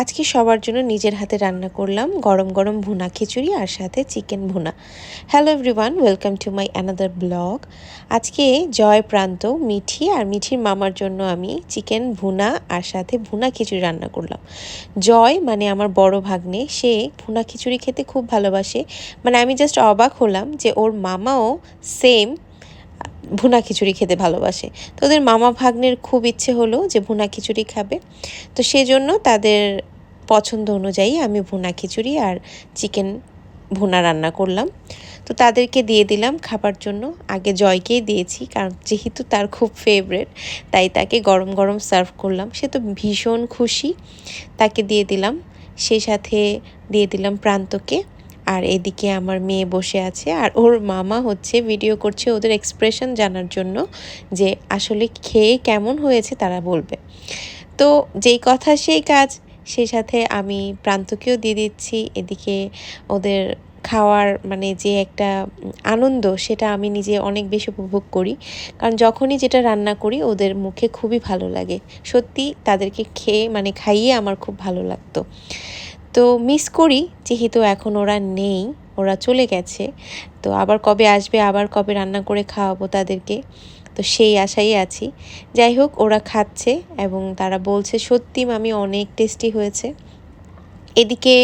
আজকে সবার জন্য নিজের হাতে রান্না করলাম গরম গরম ভুনা খিচুড়ি আর সাথে চিকেন ভুনা। Hello everyone welcome to my another vlog আজকে জয় প্রান্ত মিঠি আর মিঠির মামার জন্য আমি চিকেন ভুনা আর সাথে ভুনা খিচুড়ি রান্না করলাম। জয় মানে আমার বড় ভাগ্নে, সে ভুনা খিচুড়ি খেতে খুব ভালোবাসে। মানে আমি জাস্ট অবাক হলাম যে ওর মামাও সেম ভুনা খিচুড়ি খেতে ভালোবাসে। তো ওদের মামা ভাগ্নের খুব ইচ্ছে হলো যে ভুনা খিচুড়ি খাবে। তো সেজন্য তাদের পছন্দ অনুযায়ী আমি ভুনা খিচুড়ি আর চিকেন ভুনা রান্না করলাম। তো তাদেরকে দিয়ে দিলাম খাবার জন্য। আগে জয়কেই দিয়েছি কারণ যেহেতু তার খুব ফেভারেট তাই তাকে গরম গরম সার্ভ করলাম। সে তো ভীষণ খুশি। তাকে দিয়ে দিলাম। সে সাথে দিয়ে দিলাম প্রান্তকে। আর এদিকে আমার মেয়ে বসে আছে আর ওর মামা হচ্ছে ভিডিও করছে ওদের এক্সপ্রেশন জানার জন্য যে আসলে খেয়ে কেমন হয়েছে তারা বলবে। তো যেই কথা সেই কাজ, সেই সাথে আমি প্রান্তকেও দিয়ে দিচ্ছি। এদিকে ওদের খাওয়ার মানে যে একটা আনন্দ, সেটা আমি নিজে অনেক বেশি উপভোগ করি। কারণ যখনই যেটা রান্না করি, ওদের মুখে খুবই ভালো লাগে। সত্যি তাদেরকে খেয়ে মানে খাইয়ে আমার খুব ভালো লাগতো। তো মিস করি, যেহেতু এখন ওরা নেই, ওরা চলে গেছে। তো আবার কবে আসবে, আবার কবে রান্না করে খাওয়াবো তাদেরকে? তো সেই আশাই আছি। যাই হোক, ওরা খাচ্ছে এবং তারা বলছে, সত্যি, মামি, অনেক টেস্টি হয়েছে। এদিকে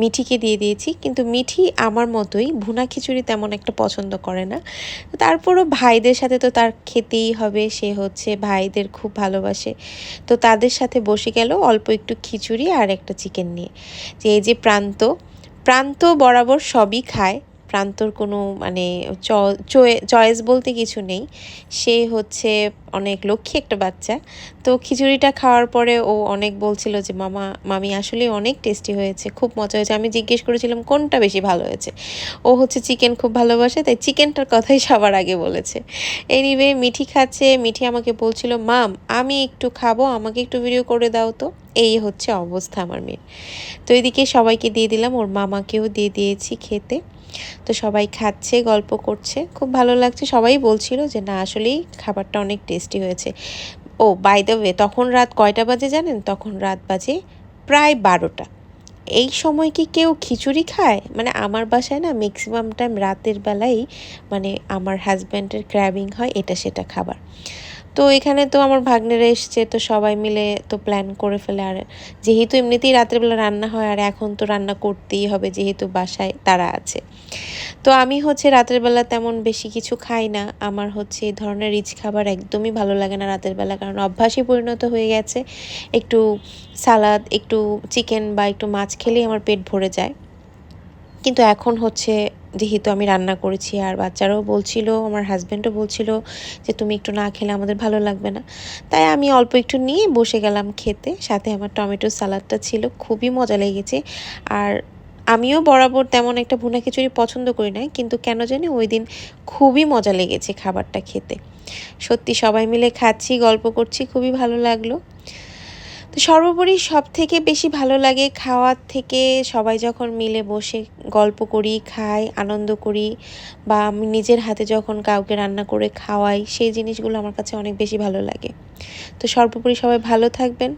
মিঠিকে দিয়ে দিয়েছি, কিন্তু মিঠি আমার মতোই ভুনা খিচুড়ি তেমন একটা পছন্দ করে না। তারপরও ভাইদের সাথে তো তার খেতেই হবে, সে হচ্ছে ভাইদের খুব ভালোবাসে। তো তাদের সাথে বসে গেল অল্প একটু খিচুড়ি আর একটা চিকেন নিয়ে। যে এই যে প্রান্ত প্রান্ত বরাবর সবই খায় প্রান্তর কোনো মানে চয়েস বলতে কিছু নেই। সে হচ্ছে অনেক লক্ষ্মী একটা বাচ্চা। তো খিচুড়িটা খাওয়ার পরে ও অনেক বলছিল যে, মামা, মামি আসলে অনেক টেস্টি হয়েছে, খুব মজা হয়েছে। আমি জিজ্ঞেস করেছিলাম, কোনটা বেশি ভালো হয়েছে? ও হচ্ছে চিকেন খুব ভালোবাসে, তাই চিকেনটার কথাই সবার আগে বলেছে। এনিওয়ে মিঠি খাচ্ছে, মিঠি আমাকে বলছিল, মাম, আমি একটু খাব, আমাকে একটু ভিডিও করে দাও তো। এই হচ্ছে অবস্থা আমার মেয়ের। তো এদিকে সবাইকে দিয়ে দিলাম, ওর মামাকেও দিয়ে দিয়েছি খেতে। তো সবাই খাচ্ছে, গল্প করছে। খুব ভালো লাগছে। সবাই বলছিল যে, না, আসলেই খাবারটা অনেক টেস্টি হয়েছে। ও বাই দ্য ওয়ে তখন রাত কয়টা বাজে জানেন? তখন রাত বাজে প্রায় বারোটা। এই সময় কি কেউ খিচুড়ি খায়? মানে আমার বাসায় না ম্যাক্সিমাম টাইম রাতের বেলাই মানে আমার হাজব্যান্ডের ক্র্যাবিং হয় এটা সেটা খাবার। তো এখানে তো আমার ভাগ্নেরা এসছে, তো সবাই মিলে তো প্ল্যান করে ফেলে। আর যেহেতু এমনিতেই রাত্রেবেলা রান্না হয়, আর এখন তো রান্না করতেই হবে যেহেতু বাসায় তারা আছে। তো আমি হচ্ছে রাতের বেলা তেমন বেশি কিছু খাই না। আমার হচ্ছে এই ধরনের রিচ খাবার একদমই ভালো লাগে না রাতের বেলা কারণ অভ্যাসই পরিণত হয়ে গেছে। একটু সালাদ, একটু চিকেন বা একটু মাছ খেলেই আমার পেট ভরে যায়। কিন্তু এখন হচ্ছে যেহেতু আমি রান্না করেছি আর বাচ্চারাও বলছিল, আমার হাজব্যান্ডও বলছিল যে, তুমি একটু না খেলে আমাদের ভালো লাগবে না। তাই আমি অল্প একটু নিয়ে বসে গেলাম খেতে। সাথে আমার টমেটো সালাডটা ছিল, খুবই মজা লেগেছে। আর আমিও বরাবর তেমন একটা ভুনা খিচুড়ি পছন্দ করি না কিন্তু কেন জানি ওই দিন খুবই মজা লেগেছে খাবারটা খেতে। সত্যি সবাই মিলে খাচ্ছি, গল্প করছি, খুবই ভালো লাগল। সর্বোপরি সব থেকে বেশি ভালো লাগে খাওয়ার থেকে সবাই যখন মিলে বসে গল্প করি, খাই, আনন্দ করি বা আমি নিজের হাতে যখন কাউকে রান্না করে খাওয়াই, সেই জিনিসগুলো আমার কাছে অনেক বেশি ভালো লাগে। তো সর্বোপরি সবাই ভালো থাকবেন।